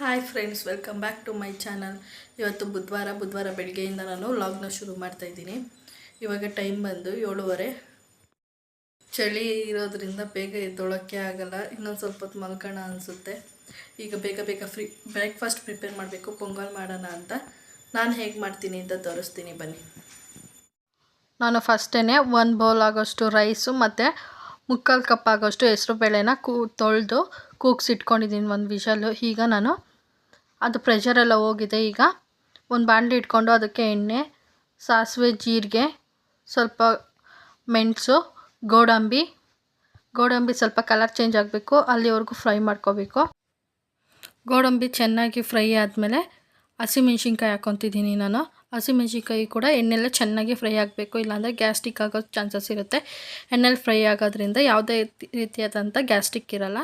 Hi friends welcome back to my channel ಇವತ್ತು ಬುಧವಾರ ಬುಧವಾರ ಬೆಳಗ್ಗೆಯಿಂದ ನಾನು ಲಾಗ್ನ ಶುರು ಮಾಡ್ತಾ ಇದ್ದೀನಿ. ಇವಾಗ ಟೈಮ್ ಬಂದು ಏಳುವರೆ. ಚಳಿ ಇರೋದ್ರಿಂದ ಬೇಗ ಎದ್ದೊಳಕ್ಕೆ ಆಗಲ್ಲ, ಇನ್ನೊಂದು ಸ್ವಲ್ಪ ಹೊತ್ತು ಮಲ್ಕೋಣ ಅನಿಸುತ್ತೆ. ಈಗ ಬೇಗ ಬೇಗ ಫ್ರೀ ಬ್ರೇಕ್ಫಾಸ್ಟ್ ಪ್ರಿಪೇರ್ ಮಾಡಬೇಕು, ಪೊಂಗಲ್ ಮಾಡೋಣ ಅಂತ. ನಾನು ಹೇಗೆ ಮಾಡ್ತೀನಿ ಅಂತ ತೋರಿಸ್ತೀನಿ, ಬನ್ನಿ. ನಾನು ಫಸ್ಟೇ ಒಂದು ಬೌಲ್ ಆಗೋಷ್ಟು ರೈಸು ಮತ್ತು ಮುಕ್ಕಾಲು ಕಪ್ ಆಗೋಷ್ಟು ಹೆಸ್ರು ಬೇಳೆನ ಕೂ, ತೊಳೆದು ಕೂಗ್ಸಿಟ್ಕೊಂಡಿದ್ದೀನಿ ಒಂದು ವಿಷಲ್ಲು ಈಗ ನಾನು ಅದು ಪ್ರೆಷರೆಲ್ಲ ಹೋಗಿದೆ ಈಗ. ಒಂದು ಬಾಣಲಿ ಇಟ್ಕೊಂಡು ಅದಕ್ಕೆ ಎಣ್ಣೆ, ಸಾಸಿವೆ, ಜೀರಿಗೆ, ಸ್ವಲ್ಪ ಮೆಣಸು, ಗೋಡಂಬಿ. ಗೋಡಂಬಿ ಸ್ವಲ್ಪ ಕಲರ್ ಚೇಂಜ್ ಆಗಬೇಕು. ಅಲ್ಲಿವರೆಗೂ ಫ್ರೈ ಮಾಡ್ಕೋಬೇಕು. ಗೋಡಂಬಿ ಚೆನ್ನಾಗಿ ಫ್ರೈ ಆದಮೇಲೆ ಹಸಿಮೆಣ್ಸಿನ್ಕಾಯಿ ಹಾಕ್ಕೊತಿದ್ದೀನಿ ನಾನು. ಹಸಿಮೆಣ್ಸಿನ್ಕಾಯಿ ಕೂಡ ಎಣ್ಣೆಲ್ಲ ಚೆನ್ನಾಗಿ ಫ್ರೈ ಆಗಬೇಕು. ಇಲ್ಲಾಂದರೆ ಗ್ಯಾಸ್ಟಿಕ್ ಆಗೋ ಚಾನ್ಸಸ್ ಇರುತ್ತೆ. ಎಣ್ಣೆಲಿ ಫ್ರೈ ಆಗೋದ್ರಿಂದ ಯಾವುದೇ ರೀತಿಯಾದಂಥ ಗ್ಯಾಸ್ಟಿಕ್ ಇರಲ್ಲ.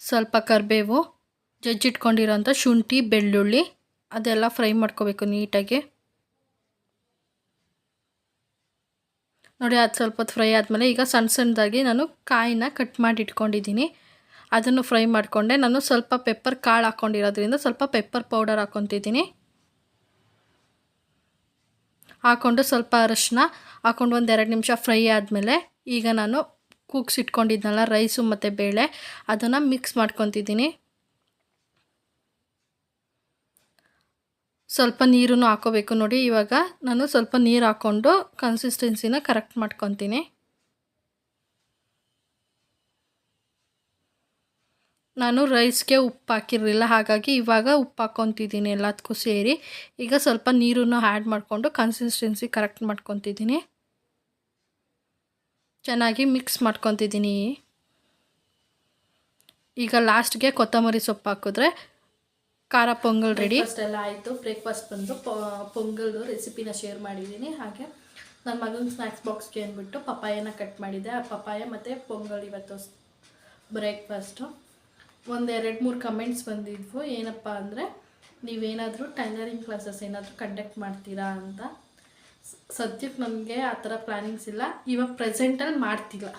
ಸ್ವಲ್ಪ ಕರಿಬೇವು ಜಜ್ಜಿಟ್ಕೊಂಡಿರೋಂಥ ಶುಂಠಿ, ಬೆಳ್ಳುಳ್ಳಿ ಅದೆಲ್ಲ ಫ್ರೈ ಮಾಡ್ಕೋಬೇಕು ನೀಟಾಗಿ. ನೋಡಿ, ಅದು ಸ್ವಲ್ಪ ಹೊತ್ತು ಫ್ರೈ ಆದಮೇಲೆ ಈಗ ಸಣ್ಣ ಸಣ್ಣದಾಗಿ ನಾನು ಕಾಯಿನ ಕಟ್ ಮಾಡಿ ಇಟ್ಕೊಂಡಿದ್ದೀನಿ ಅದನ್ನು ಫ್ರೈ ಮಾಡಿಕೊಂಡೆ. ನಾನು ಸ್ವಲ್ಪ ಪೆಪ್ಪರ್ ಕಾಳು ಹಾಕ್ಕೊಂಡಿರೋದ್ರಿಂದ ಸ್ವಲ್ಪ ಪೆಪ್ಪರ್ ಪೌಡರ್ ಹಾಕ್ಕೊತಿದ್ದೀನಿ. ಹಾಕ್ಕೊಂಡು ಸ್ವಲ್ಪ ಅರಶಿನ ಹಾಕ್ಕೊಂಡು ಒಂದು ಎರಡು ನಿಮಿಷ ಫ್ರೈ ಆದಮೇಲೆ ಈಗ ನಾನು ಕೂಗ್ಸಿಟ್ಕೊಂಡಿದ್ನಲ್ಲ, ರೈಸು ಮತ್ತು ಬೇಳೆ, ಅದನ್ನು ಮಿಕ್ಸ್ ಮಾಡ್ಕೊತಿದ್ದೀನಿ. ಸ್ವಲ್ಪ ನೀರನ್ನು ಹಾಕೋಬೇಕು ನೋಡಿ. ಇವಾಗ ನಾನು ಸ್ವಲ್ಪ ನೀರು ಹಾಕ್ಕೊಂಡು ಕನ್ಸಿಸ್ಟೆನ್ಸಿನ ಕರೆಕ್ಟ್ ಮಾಡ್ಕೊತೀನಿ. ನಾನು ರೈಸ್ಗೆ ಉಪ್ಪು ಹಾಕಿರಲಿಲ್ಲ, ಹಾಗಾಗಿ ಇವಾಗ ಉಪ್ಪು ಹಾಕ್ಕೊತಿದ್ದೀನಿ ಎಲ್ಲದಕ್ಕೂ ಸೇರಿ. ಈಗ ಸ್ವಲ್ಪ ನೀರನ್ನು ಆ್ಯಡ್ ಮಾಡಿಕೊಂಡು ಕನ್ಸಿಸ್ಟೆನ್ಸಿ ಕರೆಕ್ಟ್ ಮಾಡ್ಕೊತಿದ್ದೀನಿ. ಚೆನ್ನಾಗಿ ಮಿಕ್ಸ್ ಮಾಡ್ಕೊತಿದ್ದೀನಿ. ಈಗ ಲಾಸ್ಟ್ಗೆ ಕೊತ್ತಂಬರಿ ಸೊಪ್ಪು ಹಾಕಿದ್ರೆ ಖಾರ ಪೊಂಗಲ್ ರೆಡಿ ಎಲ್ಲ ಆಯಿತು. ಬ್ರೇಕ್ಫಾಸ್ಟ್ ಬಂದು ಪೊಂಗಲ್ದು ರೆಸಿಪಿನ ಶೇರ್ ಮಾಡಿದ್ದೀನಿ ಹಾಗೆ ನನ್ನ ಮಗನ ಸ್ನ್ಯಾಕ್ಸ್ ಬಾಕ್ಸ್ಗೆ ಅಂದ್ಬಿಟ್ಟು ಪಪಾಯನ ಕಟ್ ಮಾಡಿದ್ದೆ ಆ ಪಪಾಯ ಮತ್ತು ಪೊಂಗಲ್ ಇವತ್ತು ಬ್ರೇಕ್ಫಾಸ್ಟು ಒಂದು ಎರಡು ಮೂರು ಕಮೆಂಟ್ಸ್ ಬಂದಿದ್ವು. ಏನಪ್ಪ ಅಂದರೆ, ನೀವೇನಾದರೂ ಟೈಲರಿಂಗ್ ಕ್ಲಾಸಸ್ ಏನಾದರೂ ಕಂಡಕ್ಟ್ ಮಾಡ್ತೀರಾ ಅಂತ. ಸದ್ಯಕ್ಕೆ ನಮಗೆ ಆ ಥರ ಪ್ಲ್ಯಾನಿಂಗ್ಸ್ ಇಲ್ಲ. ಇವಾಗ ಪ್ರೆಸೆಂಟಲ್ಲಿ ಮಾಡ್ತಿಲ್ಲ.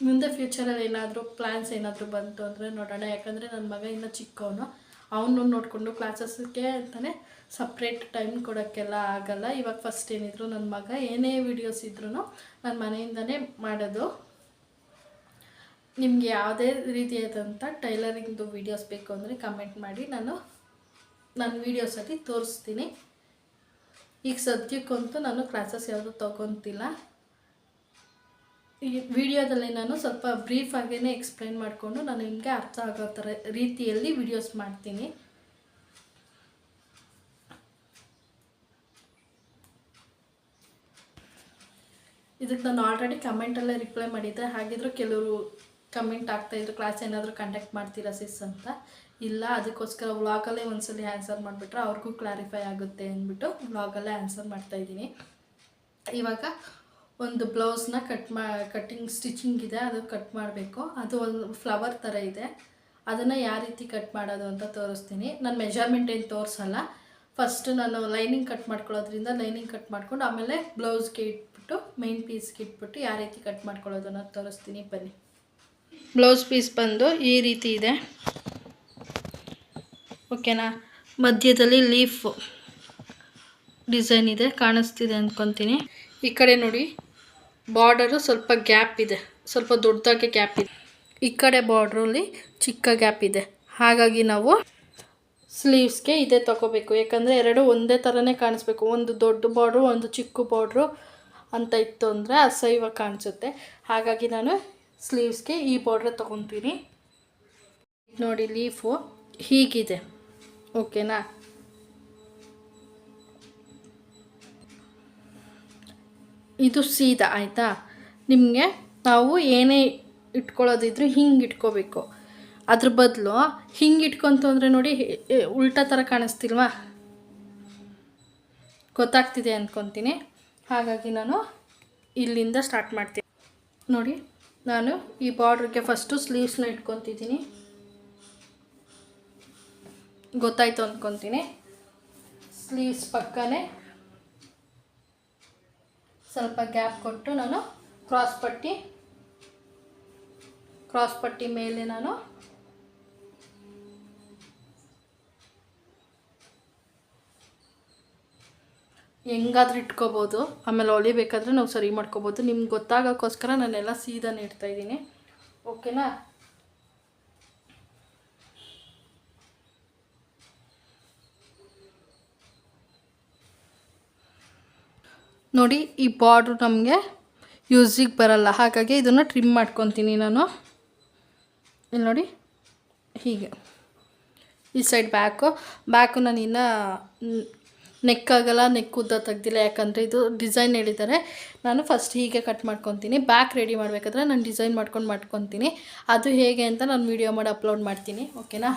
ಮುಂದೆ ಫ್ಯೂಚರಲ್ಲಿ ಏನಾದರೂ ಪ್ಲ್ಯಾನ್ಸ್ ಏನಾದರೂ ಬಂತು ಅಂದರೆ ನೋಡೋಣ. ಯಾಕಂದರೆ ನನ್ನ ಮಗ ಇನ್ನೂ ಚಿಕ್ಕವನು. ಅವನು ನೋಡಿಕೊಂಡು ಕ್ಲಾಸಸ್ಗೆ ಅಂತಲೇ ಸಪ್ರೇಟ್ ಟೈಮ್ ಕೊಡೋಕ್ಕೆಲ್ಲ ಆಗಲ್ಲ. ಇವಾಗ ಫಸ್ಟ್ ಏನಿದ್ರು ನನ್ನ ಮಗ ಏನೇ ವಿಡಿಯೋಸ್ ಇದ್ರೂ ನನ್ನ ಮನೆಯಿಂದನೇ ಮಾಡೋದು. ನಿಮಗೆ ಯಾವುದೇ ರೀತಿಯಾದಂಥ ಟೈಲರಿಂಗ್ದು ವೀಡಿಯೋಸ್ ಬೇಕು ಅಂದರೆ ಕಮೆಂಟ್ ಮಾಡಿ. ನಾನು ನನ್ನ ವೀಡಿಯೋಸಲ್ಲಿ ತೋರಿಸ್ತೀನಿ. ಈಗ ಸದ್ಯಕ್ಕಂತೂ ನಾನು ಕ್ಲಾಸಸ್ ಯಾವುದು ತೊಗೊತಿಲ್ಲ. ಈ ವಿಡಿಯೋದಲ್ಲಿ ನಾನು ಸ್ವಲ್ಪ ಬ್ರೀಫಾಗೇ ಎಕ್ಸ್ಪ್ಲೈನ್ ಮಾಡಿಕೊಂಡು ನಾನು ನಿಮಗೆ ಅರ್ಥ ಆಗೋ ಥರ ರೀತಿಯಲ್ಲಿ ವಿಡಿಯೋಸ್ ಮಾಡ್ತೀನಿ. ಇದಕ್ಕೆ ನಾನು ಆಲ್ರೆಡಿ ಕಮೆಂಟಲ್ಲೇ ರಿಪ್ಲೈ ಮಾಡಿದ್ದೆ. ಹಾಗಿದ್ರು ಕೆಲವರು ಕಮೆಂಟ್ ಆಗ್ತಾಯಿದ್ರು ಕ್ಲಾಸ್ ಏನಾದರೂ ಕಂಡಕ್ಟ್ ಮಾಡ್ತೀರಾ ಸಿಸ್ ಅಂತ. ಇಲ್ಲ, ಅದಕ್ಕೋಸ್ಕರ ವ್ಲಾಗಲ್ಲೇ ಒಂದ್ಸಲಿ ಆನ್ಸರ್ ಮಾಡಿಬಿಟ್ರೆ ಅವ್ರಿಗೂ ಕ್ಲಾರಿಫೈ ಆಗುತ್ತೆ ಅಂದ್ಬಿಟ್ಟು ವ್ಲಾಗಲ್ಲೇ ಆನ್ಸರ್ ಮಾಡ್ತಾಯಿದ್ದೀನಿ ಇವಾಗ ಒಂದು ಬ್ಲೌಸ್ನ ಕಟ್ ಮಾ, ಕಟ್ಟಿಂಗ್ ಸ್ಟಿಚಿಂಗ್ ಇದೆ, ಅದು ಕಟ್ ಮಾಡಬೇಕು. ಅದು ಒಂದು ಫ್ಲವರ್ ಥರ ಇದೆ. ಅದನ್ನು ಯಾವ ರೀತಿ ಕಟ್ ಮಾಡೋದು ಅಂತ ತೋರಿಸ್ತೀನಿ. ನಾನು ಮೆಜರ್ಮೆಂಟ್ ಏನು ತೋರಿಸಲ್ಲ. ಫಸ್ಟ್ ನಾನು ಲೈನಿಂಗ್ ಕಟ್ ಮಾಡ್ಕೊಳ್ಳೋದ್ರಿಂದ ಲೈನಿಂಗ್ ಕಟ್ ಮಾಡ್ಕೊಂಡು ಆಮೇಲೆ ಬ್ಲೌಸ್ಗೆ ಇಟ್ಬಿಟ್ಟು ಮೈನ್ ಪೀಸ್ಗೆ ಇಟ್ಬಿಟ್ಟು ಯಾವ ರೀತಿ ಕಟ್ ಮಾಡ್ಕೊಳ್ಳೋದು ಅನ್ನೋದು ತೋರಿಸ್ತೀನಿ. ಬನ್ನಿ. ಬ್ಲೌಸ್ ಪೀಸ್ ಬಂದು ಈ ರೀತಿ ಇದೆ. ಓಕೆನಾ? ಮಧ್ಯದಲ್ಲಿ ಲೀಫ್ ಡಿಸೈನ್ ಇದೆ, ಕಾಣಿಸ್ತಿದೆ ಅಂದ್ಕೊತೀನಿ ಈ ಕಡೆ ನೋಡಿ. ಬಾರ್ಡರು ಸ್ವಲ್ಪ ಗ್ಯಾಪ್ ಇದೆ. ಸ್ವಲ್ಪ ದೊಡ್ಡದಾಗಿ ಗ್ಯಾಪ್ ಇದೆ. ಈ ಕಡೆ ಬಾರ್ಡ್ರಲ್ಲಿ ಚಿಕ್ಕ ಗ್ಯಾಪ್ ಇದೆ. ಹಾಗಾಗಿ ನಾವು ಸ್ಲೀವ್ಸ್ಗೆ ಇದೇ ತಗೋಬೇಕು. ಯಾಕಂದರೆ ಎರಡು ಒಂದೇ ಥರನೇ ಕಾಣಿಸ್ಬೇಕು. ಒಂದು ದೊಡ್ಡ ಬಾರ್ಡ್ರು, ಒಂದು ಚಿಕ್ಕ ಬಾರ್ಡ್ರು ಅಂತ ಇತ್ತು ಅಂದರೆ ಅಸಹ್ಯವಾಗಿ ಕಾಣಿಸುತ್ತೆ. ಹಾಗಾಗಿ ನಾನು ಸ್ಲೀವ್ಸ್ಗೆ ಈ ಬಾರ್ಡ್ರ್ ತೊಗೊತೀನಿ. ನೋಡಿ, ಲೀಫು ಹೀಗಿದೆ. ಓಕೆನಾ? ಇದು ಸೀದಾ, ಆಯಿತಾ? ನಿಮಗೆ ನಾವು ಏನೇ ಇಟ್ಕೊಳ್ಳೋದಿದ್ರು ಹಿಂಗೆ ಇಟ್ಕೋಬೇಕು. ಅದ್ರ ಬದಲು ಹಿಂಗೆ ಇಟ್ಕೊಂತು ಅಂದರೆ ನೋಡಿ ಉಲ್ಟಾ ಥರ ಕಾಣಿಸ್ತಿಲ್ವಾ? ಗೊತ್ತಾಗ್ತಿದೆ ಅಂದ್ಕೊತೀನಿ ಹಾಗಾಗಿ ನಾನು ಇಲ್ಲಿಂದ ಸ್ಟಾರ್ಟ್ ಮಾಡ್ತೀನಿ. ನೋಡಿ, ನಾನು ಈ ಬಾರ್ಡ್ರಿಗೆ ಫಸ್ಟು ಸ್ಲೀವ್ಸ್ನ ಇಟ್ಕೊತಿದ್ದೀನಿ. ಗೊತ್ತಾಯ್ತು ಅಂದ್ಕೊತೀನಿ ಸ್ಲೀವ್ಸ್ ಪಕ್ಕನೇ ಸ್ವಲ್ಪ ಗ್ಯಾಪ್ ಕೊಟ್ಟು ನಾನು ಕ್ರಾಸ್ ಪಟ್ಟಿ ಕ್ರಾಸ್ ಪಟ್ಟಿ ಮೇಲೆ ನಾನು ಹೆಂಗಾದ್ರೂ ಇಟ್ಕೋಬೋದು. ಆಮೇಲೆ ಹೊಲಿಬೇಕಾದ್ರೆ ನಾವು ಸರಿ ಮಾಡ್ಕೋಬೋದು. ನಿಮ್ಗೆ ಗೊತ್ತಾಗೋಕ್ಕೋಸ್ಕರ ನಾನೆಲ್ಲ ಸೀದಾನೆ ಇಡ್ತಾಯಿದ್ದೀನಿ ಓಕೆನಾ ನೋಡಿ ಈ ಬಾರ್ಡ್ರು ನಮಗೆ ಯೂಸಿಗೆ ಬರಲ್ಲ. ಹಾಗಾಗಿ ಇದನ್ನು ಟ್ರಿಮ್ ಮಾಡ್ಕೊತೀನಿ ನಾನು. ಇಲ್ಲಿ ನೋಡಿ. ಹೀಗೆ. ಈ ಸೈಡ್ ಬ್ಯಾಕು ಬ್ಯಾಕು ನಾನು ಇನ್ನೂ ನೆಕ್ ಆಗಲ್ಲ ನೆಕ್ ಉದ್ದ ತೆಗ್ದಿಲ್ಲ. ಯಾಕಂದರೆ ಇದು ಡಿಸೈನ್ ಹೇಳಿದ್ದಾರೆ. ನಾನು ಫಸ್ಟ್ ಹೀಗೆ ಕಟ್ ಮಾಡ್ಕೊತೀನಿ. ಬ್ಯಾಕ್ ರೆಡಿ ಮಾಡಬೇಕಾದ್ರೆ ನಾನು ಡಿಸೈನ್ ಮಾಡ್ಕೊಂಡು ಮಾಡ್ಕೊತೀನಿ. ಅದು ಹೇಗೆ ಅಂತ ನಾನು ವೀಡಿಯೋ ಮಾಡಿ ಅಪ್ಲೋಡ್ ಮಾಡ್ತೀನಿ. ಓಕೆನಾ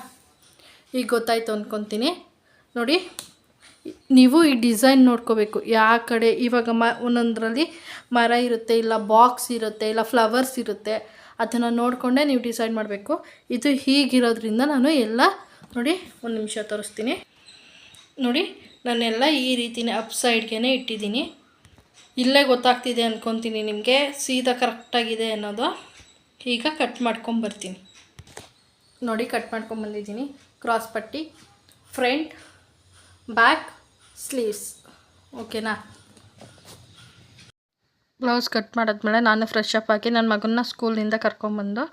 ಈಗ ಗೊತ್ತಾಯ್ತು ಅಂದ್ಕೊತೀನಿ ನೋಡಿ. ನೀವು ಈ ಡಿಸೈನ್ ನೋಡ್ಕೋಬೇಕು. ಯಾವ ಕಡೆ ಇವಾಗ ಮ, ಒಂದೊಂದರಲ್ಲಿ ಮರ ಇರುತ್ತೆ, ಇಲ್ಲ ಬಾಕ್ಸ್ ಇರುತ್ತೆ, ಇಲ್ಲ ಫ್ಲವರ್ಸ್ ಇರುತ್ತೆ. ಅದನ್ನು ನೋಡಿಕೊಂಡೇ ನೀವು ಡಿಸೈಡ್ ಮಾಡಬೇಕು. ಇದು ಹೀಗಿರೋದ್ರಿಂದ ನಾನು ಎಲ್ಲ ನೋಡಿ ಒಂದು ನಿಮಿಷ ತೋರಿಸ್ತೀನಿ. ನೋಡಿ, ನಾನೆಲ್ಲ ಈ ರೀತಿನೇ ಅಪ್ ಸೈಡ್ಗೆ ಇಟ್ಟಿದ್ದೀನಿ. ಇಲ್ಲೇ ಗೊತ್ತಾಗ್ತಿದೆ ಅಂದ್ಕೊತೀನಿ ನಿಮಗೆ, ಸೀದಾ ಕರೆಕ್ಟಾಗಿದೆ ಅನ್ನೋದು. ಈಗ ಕಟ್ ಮಾಡ್ಕೊಂಬರ್ತೀನಿ ನೋಡಿ ಕಟ್ ಮಾಡ್ಕೊಂಬಂದಿದ್ದೀನಿ ಕ್ರಾಸ್ ಪಟ್ಟಿ ಫ್ರಂಟ್ ಬ್ಯಾಕ್ ಸ್ಲೀವ್ಸ್ ಓಕೆನಾ ಬ್ಲೌಸ್ ಕಟ್ ಮಾಡಾದ್ಮೇಲೆ ನಾನು ಫ್ರೆಶ್ ಅಪ್ ಆಗಿ ನನ್ನ ಮಗನ್ನ ಸ್ಕೂಲಿಂದ ಕರ್ಕೊಂಬಂದು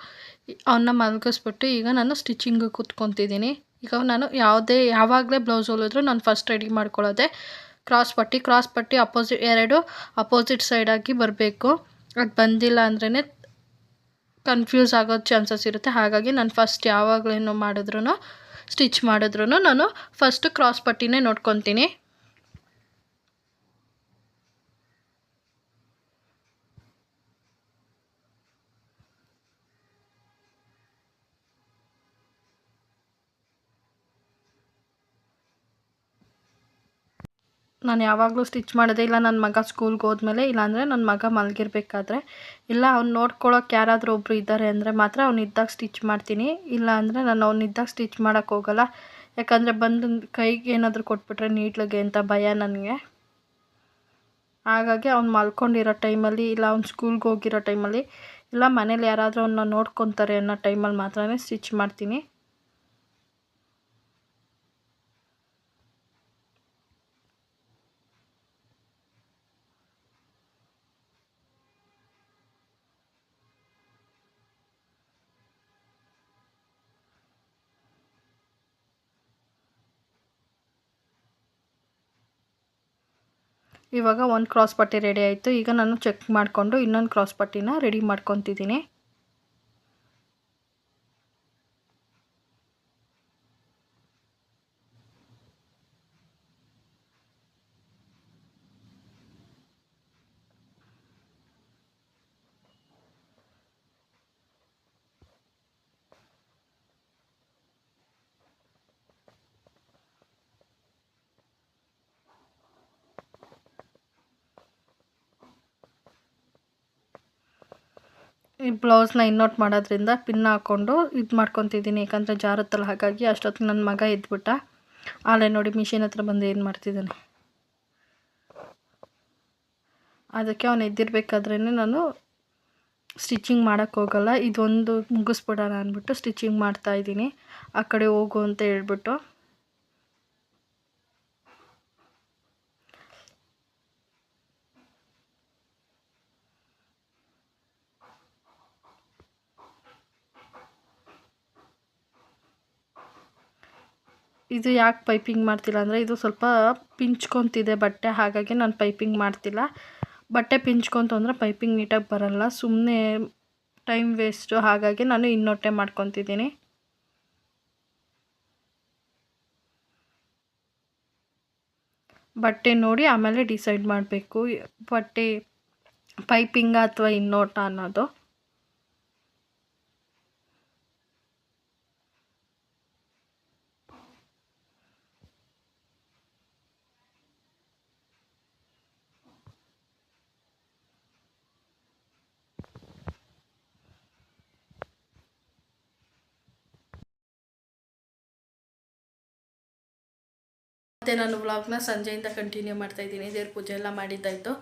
ಅವನ್ನ ಮಲಗಿಸ್ಬಿಟ್ಟು ಈಗ ನಾನು ಸ್ಟಿಚಿಂಗ್ ಕೂತ್ಕೊತಿದ್ದೀನಿ. ಈಗ ನಾನು ಯಾವುದೇ, ಯಾವಾಗಲೇ ಬ್ಲೌಸ್ ಹೊಲಿದ್ರು ನಾನು ಫಸ್ಟ್ ರೆಡಿ ಮಾಡ್ಕೊಳ್ಳೋದೆ. ಕ್ರಾಸ್ ಪಟ್ಟಿ ಕ್ರಾಸ್ ಪಟ್ಟಿ ಅಪೋಸಿಟ್ ಎರಡು ಅಪೋಸಿಟ್ ಸೈಡಾಗಿ ಬರಬೇಕು. ಅದು ಬಂದಿಲ್ಲ ಅಂದ್ರೇ ಕನ್ಫ್ಯೂಸ್ ಆಗೋ ಚಾನ್ಸಸ್ ಇರುತ್ತೆ. ಹಾಗಾಗಿ ನಾನು ಫಸ್ಟ್ ಯಾವಾಗಲೇನು ಮಾಡಿದ್ರು ಸ್ಟಿಚ್ ಮಾಡಿದ್ರು ನಾನು ಫಸ್ಟ್ ಕ್ರಾಸ್ ಪಟ್ಟಿನೇ ನೋಡ್ಕೊತೀನಿ. ನಾನು ಯಾವಾಗಲೂ ಸ್ಟಿಚ್ ಮಾಡೋದೇ ಇಲ್ಲ. ನನ್ನ ಮಗ ಸ್ಕೂಲ್ಗೆ ಹೋದ್ಮೇಲೆ ಇಲ್ಲಾಂದರೆ ನನ್ನ ಮಗ ಮಲಗಿರ್ಬೇಕಾದ್ರೆ. ಇಲ್ಲ, ಅವ್ನು ನೋಡ್ಕೊಳ್ಳೋಕೆ ಯಾರಾದರೂ ಒಬ್ಬರು ಇದ್ದಾರೆ ಅಂದರೆ ಮಾತ್ರ ಅವ್ನು ಇದ್ದಾಗ ಸ್ಟಿಚ್ ಮಾಡ್ತೀನಿ. ಇಲ್ಲ ಅಂದರೆ ನಾನು ಅವ್ನು ಇದ್ದಾಗ ಸ್ಟಿಚ್ ಮಾಡೋಕ್ಕೆ ಹೋಗಲ್ಲ. ಯಾಕಂದರೆ ಬಂದು ಕೈಗೆ ಏನಾದರೂ ಕೊಟ್ಬಿಟ್ರೆ ನೀಟ್ಲಿಗೆ ಅಂತ ಭಯ ನನಗೆ. ಹಾಗಾಗಿ ಅವ್ನು ಮಲ್ಕೊಂಡಿರೋ ಟೈಮಲ್ಲಿ ಇಲ್ಲ, ಅವ್ನು ಸ್ಕೂಲ್ಗೆ ಹೋಗಿರೋ ಟೈಮಲ್ಲಿ ಇಲ್ಲ, ಮನೇಲಿ ಯಾರಾದರೂ ಅವನ್ನ ನೋಡ್ಕೊತಾರೆ ಅನ್ನೋ ಟೈಮಲ್ಲಿ ಮಾತ್ರ ಸ್ಟಿಚ್ ಮಾಡ್ತೀನಿ. ಇವಾಗ ಒಂದು ಕ್ರಾಸ್ ಪಟ್ಟಿ ರೆಡಿ ಆಯಿತು. ಈಗ ನಾನು ಚೆಕ್ ಮಾಡಿಕೊಂಡು ಇನ್ನೊಂದು ಕ್ರಾಸ್ ಪಟ್ಟಿನ ರೆಡಿ ಮಾಡ್ಕೊತಿದ್ದೀನಿ. ಈ ಬ್ಲೌಸ್ನ ಇನ್ನೋಟ್ ಮಾಡೋದ್ರಿಂದ ಪಿನ್ ಹಾಕ್ಕೊಂಡು ಇದು ಮಾಡ್ಕೊತಿದ್ದೀನಿ. ಯಾಕಂದರೆ ಜಾರತ್ತಲ್ಲಿ, ಹಾಗಾಗಿ ಅಷ್ಟೊತ್ತಿಗೆ ನನ್ನ ಮಗ ಎದ್ಬಿಟ್ಟ. ಆಲೆ ನೋಡಿ, ಮಿಷಿನ್ ಹತ್ರ ಬಂದು ಏನು ಮಾಡ್ತಿದ್ದಾನೆ? ಅದಕ್ಕೆ ಅವನು ಎದ್ದಿರಬೇಕಾದ್ರೇ ನಾನು ಸ್ಟಿಚಿಂಗ್ ಮಾಡೋಕ್ಕೆ ಹೋಗಲ್ಲ. ಇದೊಂದು ಮುಗಿಸ್ಬಿಡೋಣ ಅಂದ್ಬಿಟ್ಟು ಸ್ಟಿಚಿಂಗ್ ಮಾಡ್ತಾಯಿದ್ದೀನಿ ಆ ಕಡೆ ಹೋಗು ಅಂತ ಹೇಳ್ಬಿಟ್ಟು. ಇದು ಯಾಕೆ ಪೈಪಿಂಗ್ ಮಾಡ್ತಿಲ್ಲ ಅಂದರೆ ಇದು ಸ್ವಲ್ಪ ಪಿಂಚ್ಕೊತಿದೆ ಬಟ್ಟೆ, ಹಾಗಾಗಿ ನಾನು ಪೈಪಿಂಗ್ ಮಾಡ್ತಿಲ್ಲ. ಬಟ್ಟೆ ಪಿಂಚ್ಕೊತು ಅಂದರೆ ಪೈಪಿಂಗ್ ನೀಟಾಗಿ ಬರಲ್ಲ. ಸುಮ್ಮನೆ ಟೈಮ್ ವೇಸ್ಟು ಹಾಗಾಗಿ ನಾನು ಇನ್ನೊಟ್ಟೆ ಮಾಡ್ಕೊತಿದ್ದೀನಿ. ಬಟ್ಟೆ ನೋಡಿ ಆಮೇಲೆ ಡಿಸೈಡ್ ಮಾಡಬೇಕು. ಬಟ್ಟೆ ಪೈಪಿಂಗ ಅಥವಾ ಇನ್ನೋಟ ಅನ್ನೋದು. ಮತ್ತು ನಾನು ವ್ಲಾಗ್ನ ಸಂಜೆಯಿಂದ ಕಂಟಿನ್ಯೂ ಮಾಡ್ತಾ ಇದ್ದೀನಿ. ದೇವ್ರ ಪೂಜೆ ಎಲ್ಲ ಮಾಡಿದ್ದಾಯಿತು.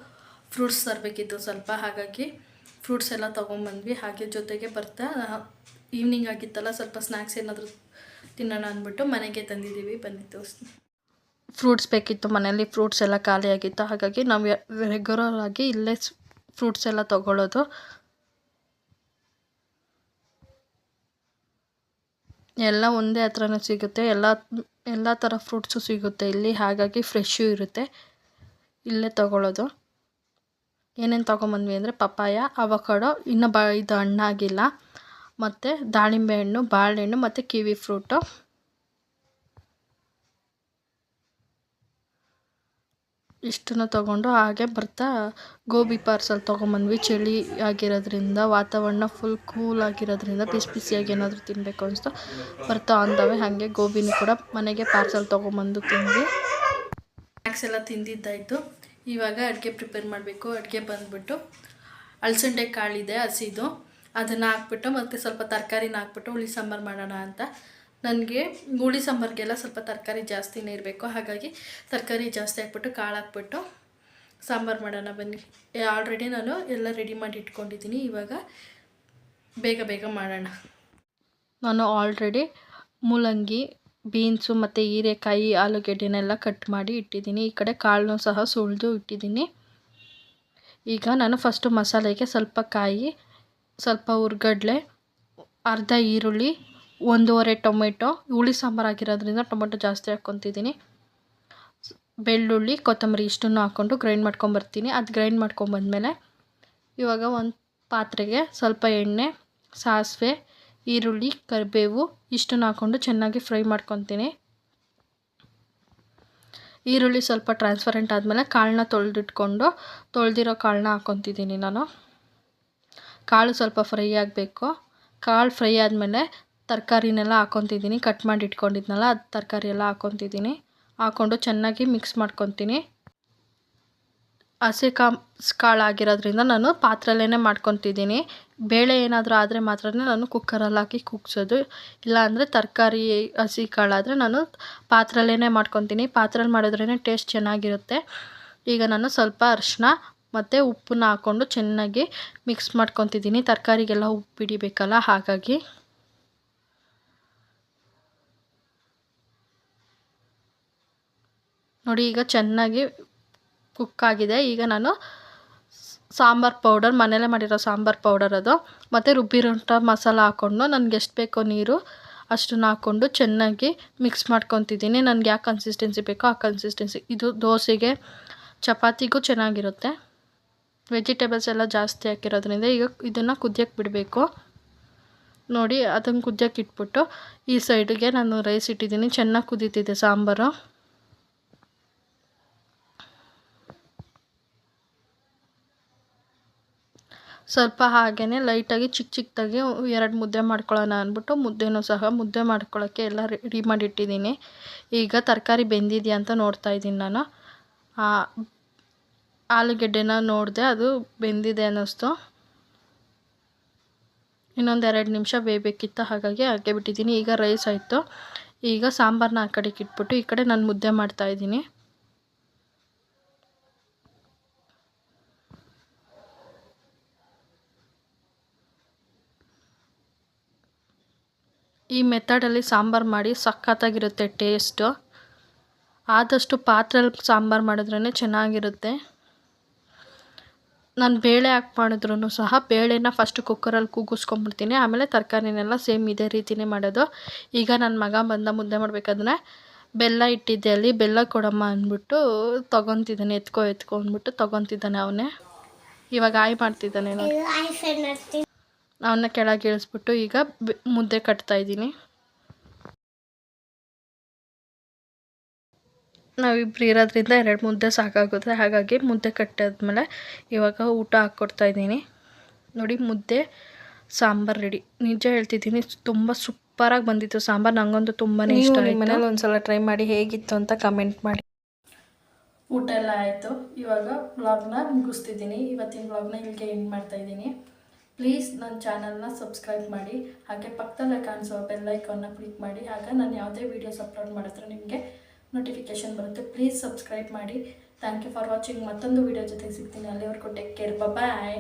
ಫ್ರೂಟ್ಸ್ ತರಬೇಕಿತ್ತು ಸ್ವಲ್ಪ. ಹಾಗಾಗಿ ಫ್ರೂಟ್ಸ್ ಎಲ್ಲ ತೊಗೊಂಬಂದ್ವಿ. ಹಾಗೆ ಜೊತೆಗೆ ಬರ್ತಾ ಈವ್ನಿಂಗ್ ಆಗಿತ್ತಲ್ಲ, ಸ್ವಲ್ಪ ಸ್ನ್ಯಾಕ್ಸ್ ಏನಾದರೂ ತಿನ್ನೋಣ ಅಂದ್ಬಿಟ್ಟು ಮನೆಗೆ ತಂದಿದ್ದೀವಿ. ಬನ್ನಿ ತೋರಿಸ್ತೀನಿ ಫ್ರೂಟ್ಸ್ ಬೇಕಿತ್ತು ಮನೆಯಲ್ಲಿ. ಫ್ರೂಟ್ಸ್ ಎಲ್ಲ ಖಾಲಿಯಾಗಿತ್ತು. ಹಾಗಾಗಿ ನಾವು ರೆಗ್ಯುಲರ್ ಆಗಿ ಇಲ್ಲೇ ಫ್ರೂಟ್ಸ್ ಎಲ್ಲ ತೊಗೊಳ್ಳೋದು. ಎಲ್ಲ ಒಂದೇ ಹತ್ರನೇ ಸಿಗುತ್ತೆ. ಎಲ್ಲ ಎಲ್ಲ ಥರ ಫ್ರೂಟ್ಸು ಸಿಗುತ್ತೆ ಇಲ್ಲಿ. ಹಾಗಾಗಿ ಫ್ರೆಶ್ಶು ಇರುತ್ತೆ. ಇಲ್ಲೇ ತೊಗೊಳ್ಳೋದು. ಏನೇನು ತೊಗೊಂಬಂದ್ವಿ ಅಂದರೆ ಪಪ್ಪಾಯ, ಅವಕಾಡೋ, ಇನ್ನೂ ಬ ಇದು ಹಣ್ಣಾಗಿಲ್ಲ. ಮತ್ತು ದಾಳಿಂಬೆ ಹಣ್ಣು, ಬಾಳೆಹಣ್ಣು, ಮತ್ತು ಕಿವಿ ಫ್ರೂಟು. ಇಷ್ಟನ್ನು ತೊಗೊಂಡು ಹಾಗೆ ಬರ್ತಾ ಗೋಬಿ ಪಾರ್ಸಲ್ ತೊಗೊಂಬಂದ್ವಿ. ಚಳಿ ಆಗಿರೋದ್ರಿಂದ, ವಾತಾವರಣ ಫುಲ್ ಕೂಲ್ ಆಗಿರೋದ್ರಿಂದ, ಬಿಸಿ ಬಿಸಿಯಾಗಿ ಏನಾದರೂ ತಿನ್ನಬೇಕು ಅನಿಸ್ತು. ಬರ್ತಾ ಅಂದವೆ, ಹಾಗೆ ಗೋಬಿನೂ ಕೂಡ ಮನೆಗೆ ಪಾರ್ಸಲ್ ತೊಗೊಂಬಂದು ತಿಂದ್ವಿ. ಸ್ನ್ಯಾಕ್ಸ್ ಎಲ್ಲ ತಿಂದಿದ್ದಾಯಿತು. ಇವಾಗ ಅಡುಗೆ ಪ್ರಿಪೇರ್ ಮಾಡಬೇಕು. ಅಡುಗೆ ಬಂದುಬಿಟ್ಟು ಅಲಸಂಡೆ ಕಾಳಿದೆ ಹಸಿದು. ಅದನ್ನು ಹಾಕ್ಬಿಟ್ಟು ಮತ್ತು ಸ್ವಲ್ಪ ತರಕಾರಿನ ಹಾಕ್ಬಿಟ್ಟು ಹುಳಿ ಸಾಂಬಾರು ಮಾಡೋಣ ಅಂತ ನನಗೆ ಹುಳಿ ಸಾಂಬಾರಿಗೆಲ್ಲ ಸ್ವಲ್ಪ ತರಕಾರಿ ಜಾಸ್ತಿನೇ ಇರಬೇಕು. ಹಾಗಾಗಿ ತರಕಾರಿ ಜಾಸ್ತಿ ಹಾಕ್ಬಿಟ್ಟು ಕಾಳು ಹಾಕ್ಬಿಟ್ಟು ಸಾಂಬಾರು ಮಾಡೋಣ ಬನ್ನಿ. ಆಲ್ರೆಡಿ ನಾನು ಎಲ್ಲ ರೆಡಿ ಮಾಡಿ ಇಟ್ಕೊಂಡಿದ್ದೀನಿ. ಇವಾಗ ಬೇಗ ಬೇಗ ಮಾಡೋಣ. ನಾನು ಆಲ್ರೆಡಿ ಮೂಲಂಗಿ, ಬೀನ್ಸು ಮತ್ತು ಹೀರೆಕಾಯಿ, ಆಲೂಗೆಡ್ಡೆನೆಲ್ಲ ಕಟ್ ಮಾಡಿ ಇಟ್ಟಿದ್ದೀನಿ. ಈ ಕಡೆ ಕಾಳನ್ನೂ ಸಹ ಸುಳಿದು ಇಟ್ಟಿದ್ದೀನಿ. ಈಗ ನಾನು ಫಸ್ಟು ಮಸಾಲೆಗೆ ಸ್ವಲ್ಪ ಕಾಯಿ, ಸ್ವಲ್ಪ ಹುರ್ಗಡ್ಲೆ, ಅರ್ಧ ಈರುಳ್ಳಿ ಒಂದೂವರೆ ಟೊಮೆಟೊ, ಹುಳಿ ಸಾಂಬಾರು ಆಗಿರೋದ್ರಿಂದ ಟೊಮೆಟೊ ಜಾಸ್ತಿ ಹಾಕ್ಕೊತಿದ್ದೀನಿ. ಬೆಳ್ಳುಳ್ಳಿ, ಕೊತ್ತಂಬರಿ ಇಷ್ಟನ್ನು ಹಾಕ್ಕೊಂಡು ಗ್ರೈಂಡ್ ಮಾಡ್ಕೊಂಬರ್ತೀನಿ. ಅದು ಗ್ರೈಂಡ್ ಮಾಡ್ಕೊಂಬಂದಮೇಲೆ ಇವಾಗ ಒಂದು ಪಾತ್ರೆಗೆ ಸ್ವಲ್ಪ ಎಣ್ಣೆ, ಸಾಸಿವೆ, ಈರುಳ್ಳಿ, ಕರಿಬೇವು ಇಷ್ಟನ್ನು ಹಾಕ್ಕೊಂಡು ಚೆನ್ನಾಗಿ ಫ್ರೈ ಮಾಡ್ಕೊತೀನಿ. ಈರುಳ್ಳಿ ಸ್ವಲ್ಪ ಟ್ರಾನ್ಸ್ಪರೆಂಟ್ ಆದಮೇಲೆ ಕಾಳನ್ನ ತೊಳೆದಿಟ್ಕೊಂಡು ತೊಳೆದಿರೋ ಕಾಳನ್ನ ಹಾಕ್ಕೊತಿದ್ದೀನಿ ನಾನು. ಕಾಳು ಸ್ವಲ್ಪ ಫ್ರೈ ಆಗಬೇಕು. ಕಾಳು ಫ್ರೈ ಆದಮೇಲೆ ತರಕಾರಿನೆಲ್ಲ ಹಾಕ್ಕೊತಿದ್ದೀನಿ ಕಟ್ ಮಾಡಿ ಇಟ್ಕೊಂಡಿದ್ನಲ್ಲ ಅದು ತರಕಾರಿ ಎಲ್ಲ ಹಾಕ್ಕೊತಿದ್ದೀನಿ ಹಾಕ್ಕೊಂಡು ಚೆನ್ನಾಗಿ ಮಿಕ್ಸ್ ಮಾಡ್ಕೊತೀನಿ. ಹಸಿ ಕಾಳು ಆಗಿರೋದ್ರಿಂದ ನಾನು ಪಾತ್ರೆಯಲ್ಲೇ ಮಾಡ್ಕೊತಿದ್ದೀನಿ. ಬೇಳೆ ಏನಾದರೂ ಆದರೆ ಮಾತ್ರ ನಾನು ಕುಕ್ಕರಲ್ಲಿ ಹಾಕಿ ಕುಗ್ಸೋದು. ಇಲ್ಲಾಂದರೆ ತರಕಾರಿ, ಹಸಿ ಕಾಳಾದರೆ ನಾನು ಪಾತ್ರೆಯಲ್ಲೇ ಮಾಡ್ಕೊತೀನಿ. ಪಾತ್ರೆಲಿ ಮಾಡಿದ್ರೇ ಟೇಸ್ಟ್ ಚೆನ್ನಾಗಿರುತ್ತೆ. ಈಗ ನಾನು ಸ್ವಲ್ಪ ಅರಿಶಿನ ಮತ್ತು ಉಪ್ಪನ್ನ ಹಾಕ್ಕೊಂಡು ಚೆನ್ನಾಗಿ ಮಿಕ್ಸ್ ಮಾಡ್ಕೊತಿದ್ದೀನಿ. ತರಕಾರಿಗೆಲ್ಲ ಉಪ್ಪು ಹಿಡಿಬೇಕಲ್ಲ ಹಾಗಾಗಿ. ನೋಡಿ, ಈಗ ಚೆನ್ನಾಗಿ ಕುಕ್ ಆಗಿದೆ. ಈಗ ನಾನು ಸಾಂಬಾರು ಪೌಡರ್ ಮನೇಲೇ ಮಾಡಿರೋ ಸಾಂಬಾರು ಪೌಡರ್ ಅದು. ಮತ್ತು ರುಬ್ಬಿರೋಂಥ ಮಸಾಲ ಹಾಕ್ಕೊಂಡು ನನಗೆ ಎಷ್ಟು ಬೇಕೋ ನೀರು ಅಷ್ಟನ್ನು ಹಾಕ್ಕೊಂಡು ಚೆನ್ನಾಗಿ ಮಿಕ್ಸ್ ಮಾಡ್ಕೊತಿದ್ದೀನಿ. ನನಗೆ ಯಾವ ಕನ್ಸಿಸ್ಟೆನ್ಸಿ ಬೇಕೋ ಆ ಕನ್ಸಿಸ್ಟೆನ್ಸಿ ಇದು ದೋಸೆಗೆ ಚಪಾತಿಗೂ ಚೆನ್ನಾಗಿರುತ್ತೆ. ವೆಜಿಟೇಬಲ್ಸ್ ಎಲ್ಲ ಜಾಸ್ತಿ ಹಾಕಿರೋದ್ರಿಂದ ಈಗ ಇದನ್ನು ಕುದಿಯೋಕ್ಕೆ ಬಿಡಬೇಕು. ನೋಡಿ ಅದನ್ನು ಕುದಿಯೋಕ್ಕೆ ಇಟ್ಬಿಟ್ಟು ಈ ಸೈಡಿಗೆ ನಾನು ರೈಸ್ ಇಟ್ಟಿದ್ದೀನಿ. ಚೆನ್ನಾಗಿ ಕುದೀತಿದೆ ಸಾಂಬಾರು. ಸ್ವಲ್ಪ ಹಾಗೇ ಲೈಟಾಗಿ ಚಿಕ್ಕ ಚಿಕ್ಕದಾಗಿ ಎರಡು ಮುದ್ದೆ ಮಾಡ್ಕೊಳ್ಳೋಣ ಅಂದ್ಬಿಟ್ಟು ಮುದ್ದೆನೂ ಸಹ ಮುದ್ದೆ ಮಾಡ್ಕೊಳ್ಳೋಕ್ಕೆ ಎಲ್ಲ ರೆಡಿ ಮಾಡಿಟ್ಟಿದ್ದೀನಿ. ಈಗ ತರಕಾರಿ ಬೆಂದಿದೆಯಾ ಅಂತ ನೋಡ್ತಾ ಇದ್ದೀನಿ ನಾನು. ಆಲೂಗೆಡ್ಡೆನ ನೋಡಿದೆ, ಅದು ಬೆಂದಿದೆ ಅನ್ನಿಸ್ತು. ಇನ್ನೊಂದು ಎರಡು ನಿಮಿಷ ಬೇಯಬೇಕಿತ್ತು ಹಾಗಾಗಿ ಹಾಗೆ ಬಿಟ್ಟಿದ್ದೀನಿ. ಈಗ ರೈಸ್ ಆಯಿತು. ಈಗ ಸಾಂಬಾರನ್ನ ಆ ಕಡೆಗೆ ಇಟ್ಬಿಟ್ಟು ಈ ಕಡೆ ನಾನು ಮುದ್ದೆ ಮಾಡ್ತಾಯಿದ್ದೀನಿ ಈ ಮೆಥಡಲ್ಲಿ ಸಾಂಬಾರು ಮಾಡಿ ಸಖತ್ತಾಗಿರುತ್ತೆ ಟೇಸ್ಟು. ಆದಷ್ಟು ಪಾತ್ರೆಯಲ್ಲಿ ಸಾಂಬಾರು ಮಾಡಿದ್ರೇ ಚೆನ್ನಾಗಿರುತ್ತೆ. ನಾನು ಬೇಳೆ ಹಾಕಿ ಮಾಡಿದ್ರೂ ಸಹ ಬೇಳೆನ ಫಸ್ಟ್ ಕುಕ್ಕರಲ್ಲಿ ಕೂಗಿಸ್ಕೊಂಬಿಡ್ತೀನಿ. ಆಮೇಲೆ ತರಕಾರಿನೆಲ್ಲ ಸೇಮ್ ಇದೇ ರೀತಿಯೇ ಮಾಡೋದು. ಈಗ ನನ್ನ ಮಗ ಬಂದ ಮುದ್ದೆ ಮಾಡಬೇಕಾದ್ರೆ ಬೆಲ್ಲ ಇಟ್ಟಿದ್ದೆ ಅಲ್ಲಿ, ಬೆಲ್ಲ ಕೊಡಮ್ಮ ಅಂದ್ಬಿಟ್ಟು ತೊಗೊತಿದ್ದಾನೆ, ಎತ್ಕೊ ಎತ್ಕೊ ಅಂದ್ಬಿಟ್ಟು ತೊಗೊತಿದ್ದಾನೆ ಅವನೇ. ಇವಾಗ ಆಯ್ ಮಾಡ್ತಿದ್ದಾನೆ ಅವನ್ನ ಕೆಳಗೆ ಇಳಿಸ್ಬಿಟ್ಟು ಈಗ ಮುದ್ದೆ ಕಟ್ತಾ ಇದ್ದೀನಿ. ನಾವಿಬ್ರು ಇರೋದ್ರಿಂದ ಎರಡು ಮುದ್ದೆ ಸಾಕಾಗುತ್ತೆ. ಹಾಗಾಗಿ ಮುದ್ದೆ ಕಟ್ಟಾದ್ಮೇಲೆ ಇವಾಗ ಊಟ ಹಾಕ್ಕೊಡ್ತಾ ಇದ್ದೀನಿ. ನೋಡಿ ಮುದ್ದೆ ಸಾಂಬಾರು ರೆಡಿ ನಿಜ ಹೇಳ್ತಿದ್ದೀನಿ ತುಂಬ ಸೂಪರಾಗಿ ಬಂದಿತ್ತು ಸಾಂಬಾರು. ನನಗಂತೂ ತುಂಬಾ ಇಷ್ಟ ಮನೇಲಿ ಒಂದ್ಸಲ ಟ್ರೈ ಮಾಡಿ ಹೇಗಿತ್ತು ಅಂತ ಕಮೆಂಟ್ ಮಾಡಿ. ಊಟ ಎಲ್ಲ ಆಯಿತು. ಇವಾಗ ಬ್ಲಾಗ್ನ ಮುಗಿಸ್ತಿದ್ದೀನಿ. ಇವತ್ತಿನ ಬ್ಲಾಗ್ನ ಇಲ್ಲಿಗೆ ಎಂಡ್ ಮಾಡ್ತಾಯಿದ್ದೀನಿ ಪ್ಲೀಸ್ ನನ್ನ ಚಾನಲ್ನ ಸಬ್ಸ್ಕ್ರೈಬ್ ಮಾಡಿ, ಹಾಗೆ ಪಕ್ಕದಲ್ಲೇ ಕಾಣಿಸೋ ಬೆಲ್ಲೈಕನ್ನ ಕ್ಲಿಕ್ ಮಾಡಿ, ಆಗ ನಾನು ಯಾವುದೇ ವೀಡಿಯೋಸ್ ಅಪ್ಲೋಡ್ ಮಾಡಿದ್ರೆ ನಿಮಗೆ ನೋಟಿಫಿಕೇಷನ್ ಬರುತ್ತೆ. ಪ್ಲೀಸ್ ಸಬ್ಸ್ಕ್ರೈಬ್ ಮಾಡಿ. ಥ್ಯಾಂಕ್ ಯು ಫಾರ್ ವಾಚಿಂಗ್ ಮತ್ತೊಂದು ವೀಡಿಯೋ ಜೊತೆಗೆ ಸಿಗ್ತೀನಿ. ಅಲ್ಲಿವರೆಗೂ ಟೇಕ್ ಕೇರ್ ಬಾಯ್